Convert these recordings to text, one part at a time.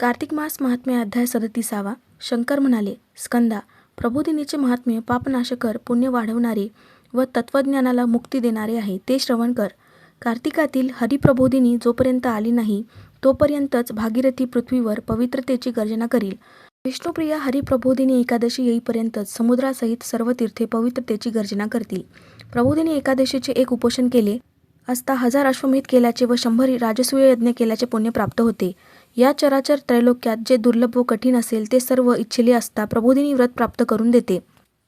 कार्तिक मास महात्म्य अध्याय सदतीसावा. शंकर म्हणाले स्कंदा प्रबोधिनीचे महात्म्य पापनाशकर पुण्य वाढवणारे व तत्वज्ञानाला मुक्ती देणारे आहे ते श्रवण कर. कार्तिकातील हरिप्रबोधिनी जोपर्यंत आली नाही तोपर्यंतच भागीरथी पृथ्वीवर पवित्रतेची गर्जना करील. विष्णुप्रिया हरिप्रबोधिनी एकादशी येईपर्यंतच समुद्रासहित सर्व तीर्थे पवित्रतेची गर्जना करतील. प्रबोधिनी एकादशीचे एक उपोषण केले असता हजार अश्वमेध केल्याचे व शंभर राजसूय यज्ञ केल्याचे पुण्य प्राप्त होते. या चराचर त्रैलोक्यात जे दुर्लभ व कठीण असेल ते सर्व इच्छिले असता प्रबोधिनी व्रत प्राप्त करून देते.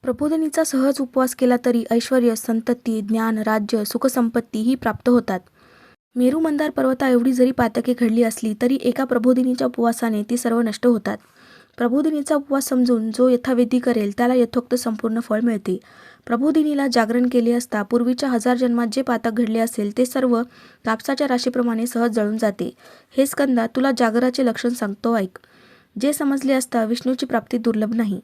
प्रबोधिनीचा सहज उपवास केला तरी ऐश्वर संतती ज्ञान राज्य सुखसंपत्ती ही प्राप्त होतात. मेरू मंदार पर्वता एवढी जरी पातके घडली असली तरी एका प्रबोधिनीच्या उपवासाने ती सर्व नष्ट होतात. प्रबोधिनीचा उपवास समजून जो यथाविधी करेल त्याला यथोक्त संपूर्ण फळ मिळते. प्रबोधिनीला जागरण केले असता पूर्वीच्या हजार जन्मात जे पातक घडले असेल ते सर्व कापसाच्या राशीप्रमाणे सहज जळून जाते. हे स्कंदा तुला जागराचे लक्षण सांगतो ऐक. जे समजले असता विष्णूची प्राप्ती दुर्लभ नाही.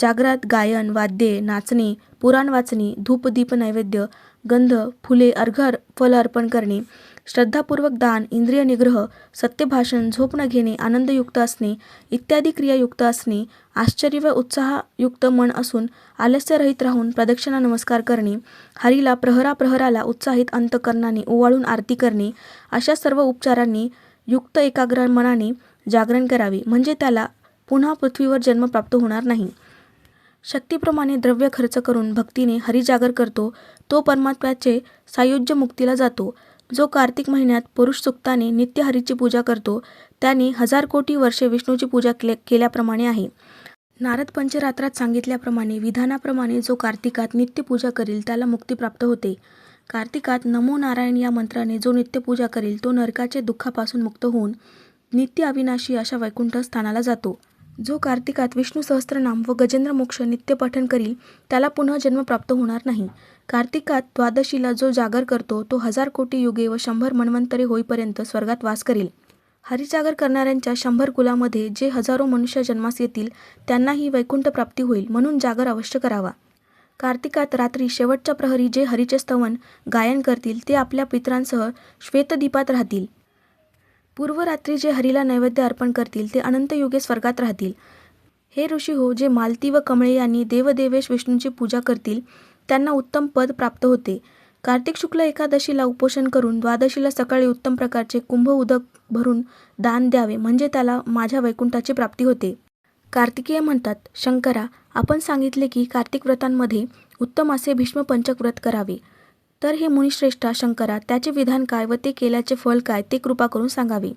जागरात गायन वाद्ये नाचणे पुराण वाचणे धूपदीप नैवेद्य गंध फुले अर्घ फल अर्पण करणे श्रद्धापूर्वक दान इंद्रिय निग्रह सत्यभाषण झोप न घेणे आनंदयुक्त असणे इत्यादी क्रियायुक्त असणे आश्चर्य व उत्साहयुक्त मन असून आलस्यरहित राहून प्रदक्षिणा नमस्कार करणे हरीला प्रहरा प्रहराला उत्साहित अंतकरणाने ओवाळून आरती करणे अशा सर्व उपचारांनी युक्त एकाग्र मनाने जागरण करावे. म्हणजे त्याला पुन्हा पृथ्वीवर जन्म प्राप्त होणार नाही. शक्तीप्रमाणे द्रव्य खर्च करून भक्तीने हरिजागर करतो तो परमात्म्याचे सायुज्य मुक्तीला जातो. जो कार्तिक महिन्यात पुरुष सुक्ताने नित्यहरीची पूजा करतो त्याने हजार कोटी वर्षे विष्णूची पूजा केल्या केल्याप्रमाणे आहे. नारद पंचरात्रात सांगितल्याप्रमाणे विधानाप्रमाणे जो कार्तिकात नित्यपूजा करील त्याला मुक्ती प्राप्त होते. कार्तिकात नमो नारायण या मंत्राने जो नित्यपूजा करेल तो नरकाचे दुःखापासून मुक्त होऊन नित्य अविनाशी अशा वैकुंठ स्थानाला जातो. जो कार्तिकात विष्णू सहस्त्रनाम व गजेंद्र मोक्ष नित्य पठन करील त्याला पुन्हा जन्म प्राप्त होणार नाही. कार्तिकात द्वादशीला जो जागर करतो तो हजार कोटी युगे व शंभर मन्वंतरे होईपर्यंत स्वर्गात वास करील. हरिजागर करणाऱ्यांच्या शंभर कुलामध्ये जे हजारो मनुष्य जन्मास येतील त्यांनाही वैकुंठ प्राप्ती होईल म्हणून जागर अवश्य करावा. कार्तिकात रात्री शेवटच्या प्रहरी जे हरीचे स्तवन गायन करतील ते आपल्या पित्रांसह श्वेतदीपात राहतील. पूर्वरात्री जे हरीला नैवेद्य अर्पण करतील ते अनंतयुगे स्वर्गात राहतील. हे ऋषी हो जे मालती व कमळे यांनी देवदेवेश विष्णूची पूजा करतील त्यांना उत्तम पद प्राप्त होते. कार्तिक शुक्ल एकादशीला उपोषण करून द्वादशीला सकाळी उत्तम प्रकारचे कुंभ उदक भरून दान द्यावे म्हणजे त्याला माझ्या वैकुंठाची प्राप्ती होते. कार्तिकीय म्हणतात शंकरा आपण सांगितले की कार्तिक व्रतांमध्ये उत्तम असे भीष्म पंचक व्रत करावे. तर हे मुनिश्रेष्ठा शंकरा त्याचे विधान काय व ते केल्याचे फळ काय ते कृपा करून सांगावे.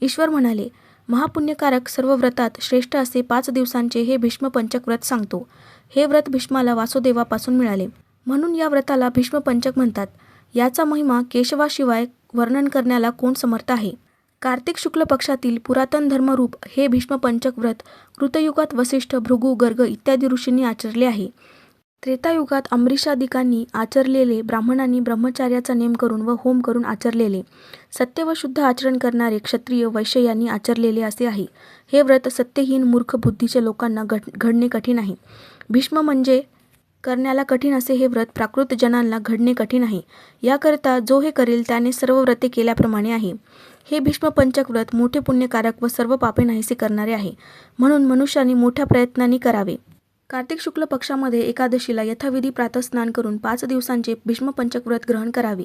ईश्वर म्हणाले महापुण्यकारक सर्व व्रतात श्रेष्ठ असे पाच दिवसांचे हे भीष्म पंचक व्रत सांगतो. हे व्रत भीष्माला वासुदेवापासून मिळाले. म्हणून या व्रताला भीष्म पंचक म्हणतात. याचा महिमा केशवाशिवाय वर्णन करण्याला कोण समर्थ आहे? कार्तिक शुक्ल पक्षातील पुरातन धर्मरूप हे भीष्म पंचक व्रत कृतयुगात वसिष्ठ भृगू गर्ग इत्यादी ऋषींनी आचरले आहे. त्रेतायुगात अंबरीषादिकांनी आचरलेले ब्राह्मणांनी ब्रह्मचार्याचा नेम करून व होम करून आचरलेले. सत्य व शुद्ध आचरण करणारे क्षत्रिय वैश्य यांनी आचरलेले असे आहे. हे व्रत सत्यहीन मूर्ख बुद्धीच्या लोकांना घड घडणे कठीण आहे. भीष्म म्हणजे करण्याला कठीण असे हे व्रत प्राकृत जनांना घडणे कठीण आहे. याकरता जो हे करेल त्याने सर्व व्रते केल्याप्रमाणे आहे. हे भीष्म पंचक व्रत मोठे पुण्यकारक व सर्व पापे नाहीसे करणारे आहे. म्हणून मनुष्याने मोठ्या प्रयत्नांनी करावे. कार्तिक शुक्ल पक्षामध्ये एकादशीला यथाविधी प्रातस्नान करून पाच दिवसांचे भीष्म व्रत ग्रहण करावे.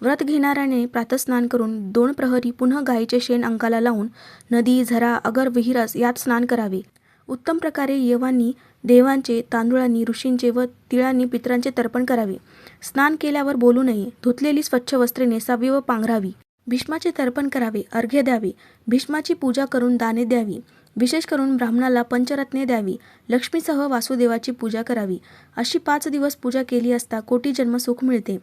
व्रत घेणाऱ्याने प्रातस्नान करून दोन प्रहरी पुन्हा गायीचे शेण अंकाला लावून नदी झरा अगर विहिरस यात स्नान करावे. उत्तम प्रकारे येवांनी देवांचे तांदूळांनी ऋषींचे व तिळांनी पितरांचे तर्पण करावे. स्नान केल्यावर बोलू नये धुतलेली स्वच्छ वस्त्रे नेसावी व पांघरावी. भीष्माचे तर्पण करावे अर्घ्य द्यावे. भीष्माची पूजा करून दाने द्यावी. विशेष करून ब्राह्मणाला पंचरत्ने द्यावी लक्ष्मीसह वासुदेवाची पूजा करावी. अशी पाच दिवस पूजा केली असता कोटी जन्म सुख मिळते.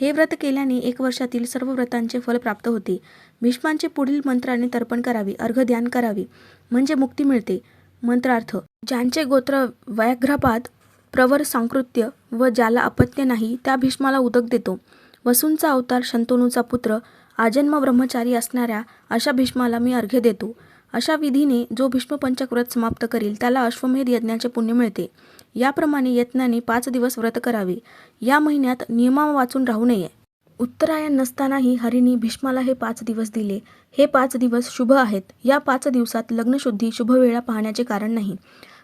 हे व्रत केल्याने एक वर्षातील सर्व व्रतांचे फल प्राप्त होते. भीष्मांचे पुढील मंत्राने तर्पण करावे अर्घ ध्यान करावे म्हणजे मुक्ती मिळते. मंत्रार्थ ज्यांचे गोत्र व्याघ्रपाद प्रवर सांकृत्य व ज्याला अपत्य नाही त्या भीष्माला उदक देतो. वसूंचा अवतार शंतनूचा पुत्र आजन्म ब्रह्मचारी असणाऱ्या अशा भीष्माला मी अर्घ्य देतो. अशा विधीने जो भीष्म पंचक व्रत समाप्त करील त्याला अश्वमेध यज्ञाचे पुण्य मिळते. याप्रमाणे यत्नाने पाच दिवस व्रत करावे. या महिन्यात नियमा वाचून राहू नये. उत्तरायण नसतानाही हरिणी भीष्माला हे पाच दिवस दिले. हे पाच दिवस शुभ आहेत. या पाच दिवसात लग्नशुद्धी शुभवेळा पाहण्याचे कारण नाही.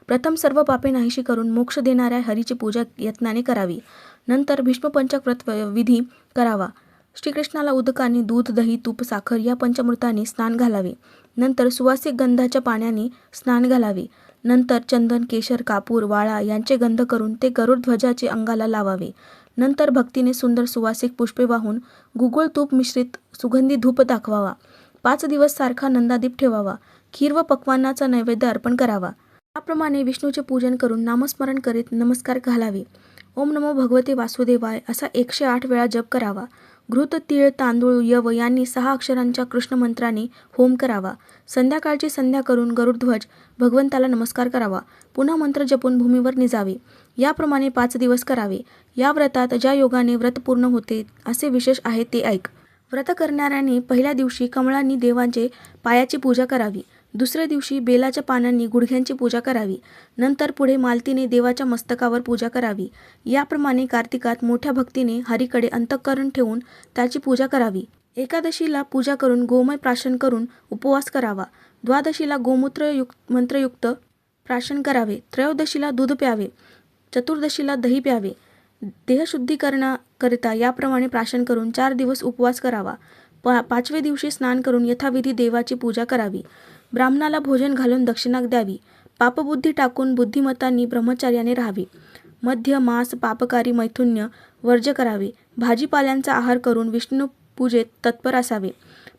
प्रथम सर्व पापे नाहीशी करून मोक्ष देणाऱ्या हरीची पूजा यत्नाने करावी. नंतर भीष्मपंचक व्रत विधी करावा. श्रीकृष्णाला उदकाने दूध दही तूप साखर या पंचमृताने स्नान घालावे. नंतर सुवासिक गंधाच्या पाण्याने स्नान घालावे. नंतर चंदन केशर कापूर वाळा यांचे गंध करून ते गरुड ध्वजाचे अंगाला लावावे. नंतर भक्तीने सुंदर सुवासिक पुष्पे वाहून गुगुळ तूप मिश्रित सुगंधी धूप दाखवावा. पाच दिवस सारखा नंदादीप ठेवावा. खीर व पक्वानाचा नैवेद्य अर्पण करावा. त्याप्रमाणे विष्णूचे पूजन करून नामस्मरण करीत नमस्कार घालावे. ओम नमो भगवते वासुदेवाय असा एकशे आठ वेळा जप करावा. घृत तीळ तांदूळ यव यांनी सहा अक्षरांच्या कृष्ण मंत्राने होम करावा. संध्याकाळची संध्या करून गरुडध्वज भगवंताला नमस्कार करावा. पुन्हा मंत्र जपून भूमीवर निजावे. याप्रमाणे पाच दिवस करावे. या व्रतात ज्या योगाने व्रत पूर्ण होते असे विशेष आहे ते ऐक. व्रत करणाऱ्याने पहिल्या दिवशी कमळांनी देवांचे पायाची पूजा करावी. दुसऱ्या दिवशी बेलाच्या पानांनी गुडघ्यांची पूजा करावी. नंतर पुढे मालतीने देवाच्या मस्तकावर पूजा करावी. याप्रमाणे कार्तिकात मोठ्या भक्तीने हरीकडे अंतःकरण ठेवून त्याची पूजा करावी. एकादशीला पूजा करून गोमय प्राशन करून उपवास करावा. द्वादशीला गोमूत्रयुक्त मंत्रयुक्त प्राशन करावे. त्रयोदशीला दूध प्यावे. चतुर्दशीला दही प्यावे. देहशुद्धीकरणाकरिता याप्रमाणे प्राशन करून चार दिवस उपवास करावा. पा पाचवे दिवशी स्नान करून यथाविधी देवाची पूजा करावी. ब्राह्मणाला भोजन घालून दक्षिणा द्यावी. पापबुद्धी टाकून बुद्धिमत्तांनी ब्रह्मचार्याने राहावे. मध्य मास पापकारी मैथुन्य वर्ज्य करावे. भाजीपाल्यांचा आहार करून विष्णू पूजेत तत्पर असावे.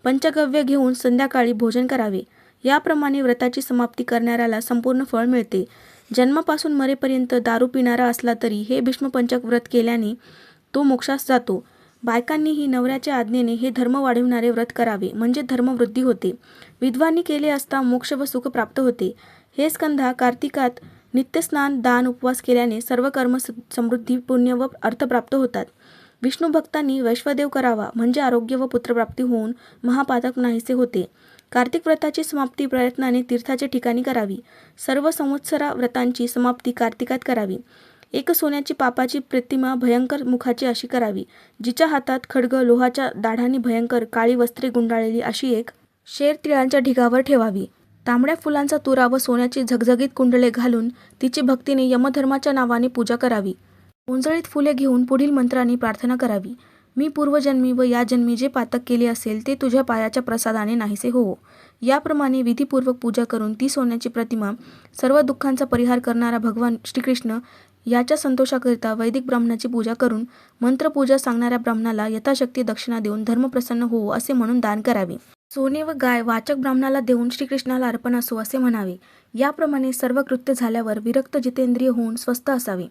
पंचगव्य घेऊन संध्याकाळी भोजन करावे. याप्रमाणे व्रताची समाप्ती करणाऱ्याला संपूर्ण फळ मिळते. जन्मापासून मरेपर्यंत दारू पिणारा असला तरी हे भीष्मपंचक व्रत केल्याने तो मोक्षास जातो. बायकांनीही नवऱ्याच्या आज्ञेने हे धर्म वाढविणारे व्रत करावे म्हणजे धर्मवृद्धी होते. विधवांनी केले असता मोक्ष व सुख प्राप्त होते. हे स्कंधा कार्तिकात नित्यस्नान दान उपवास केल्याने सर्व कर्म स- समृद्धी पुण्य व अर्थ प्राप्त होतात. विष्णू भक्तांनी वैश्वदेव करावा म्हणजे आरोग्य व पुत्रप्राप्ती होऊन महापातक नाहीसे होते. कार्तिक व्रताची समाप्ती प्रयत्नाने तीर्थाच्या ठिकाणी करावी. सर्व संवत्सरा व्रतांची समाप्ती कार्तिकात करावी. एक सोन्याची पापाची प्रतिमा भयंकर मुखाची अशी करावी. जिच्या हातात खडग लोहाच्या दाढांनी भयंकर काळी वस्त्रे गुंडाळलेली अशी एक शेर तिळांच्या ढिगावर ठेवावी. तांबड्या फुलांचा तुरा व सोन्याची झगझगीत कुंडले घालून तिची भक्तीने यमधर्माच्या नावाने पूजा करावी. उंजळीत फुले घेऊन पुढील मंत्राने प्रार्थना करावी. मी पूर्वजन्मी व या जन्मी जे पातक केले असेल ते तुझ्या पायाच्या प्रसादाने नाहीसे होवो. याप्रमाणे विधीपूर्वक पूजा करून ती सोन्याची प्रतिमा सर्व दुःखांचा परिहार करणारा भगवान श्रीकृष्ण याच्या संतोषाकरिता वैदिक ब्राह्मणाची पूजा करून मंत्रपूजा सांगणाऱ्या ब्राह्मणाला यथाशक्ती दक्षिणा देऊन धर्मप्रसन्न हो असे म्हणून दान करावे. सोने व गाय वाचक ब्राह्मणाला देऊन श्रीकृष्णाला अर्पण असो असे म्हणावे. याप्रमाणे सर्व कृत्य झाल्यावर विरक्त जितेंद्रिय होऊन स्वस्थ असावे.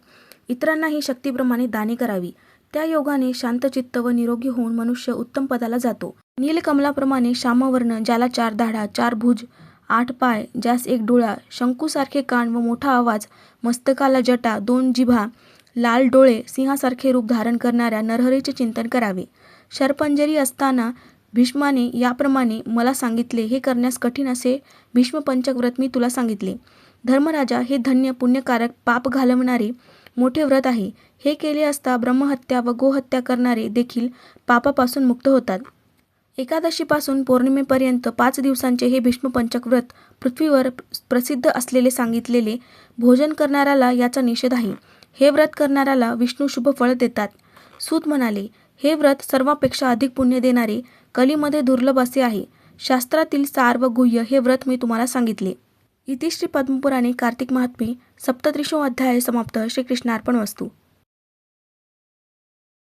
इतरांनाही शक्तीप्रमाणे दाने करावी. त्या योगाने शांतचित्त व निरोगी होऊन मनुष्य उत्तम पदाला जातो. नीलकमलाप्रमाणे श्यामवर्ण ज्याला चार धाडा चार भुज आठ पाय ज्यास एक डोळा शंकूसारखे कान व मोठा आवाज मस्तकाला जटा दोन जिभा लाल डोळे सिंहासारखे रूप धारण करणाऱ्या नरहरीचे चिंतन करावे. शरपंजरी असताना भीष्माने याप्रमाणे मला सांगितले हे करण्यास कठीण असे भीष्मपंचक व्रत मी तुला सांगितले. धर्मराजा हे धन्य पुण्यकारक पाप घालवणारे मोठे व्रत आहे. हे केले असता ब्रह्महत्या व गोहत्या करणारे देखील पापापासून मुक्त होतात. एकादशीपासून पौर्णिमेपर्यंत पाच दिवसांचे हे भीष्मपंचक व्रत पृथ्वीवर प्रसिद्ध असलेले सांगितलेले भोजन करणाऱ्याला याचा निषेध आहे. हे व्रत करणाऱ्याला विष्णू शुभ फळ देतात. सूत म्हणाले हे व्रत सर्वापेक्षा अधिक पुण्य देणारे कलीमध्ये दुर्लभ असे आहे. शास्त्रातील सार व गुह्य हे व्रत मी तुम्हाला सांगितले. इतिश्री पद्मपुराणे कार्तिक महात्मे सप्तत्रिशो अध्याय समाप्त. श्रीकृष्णार्पण वस्तू.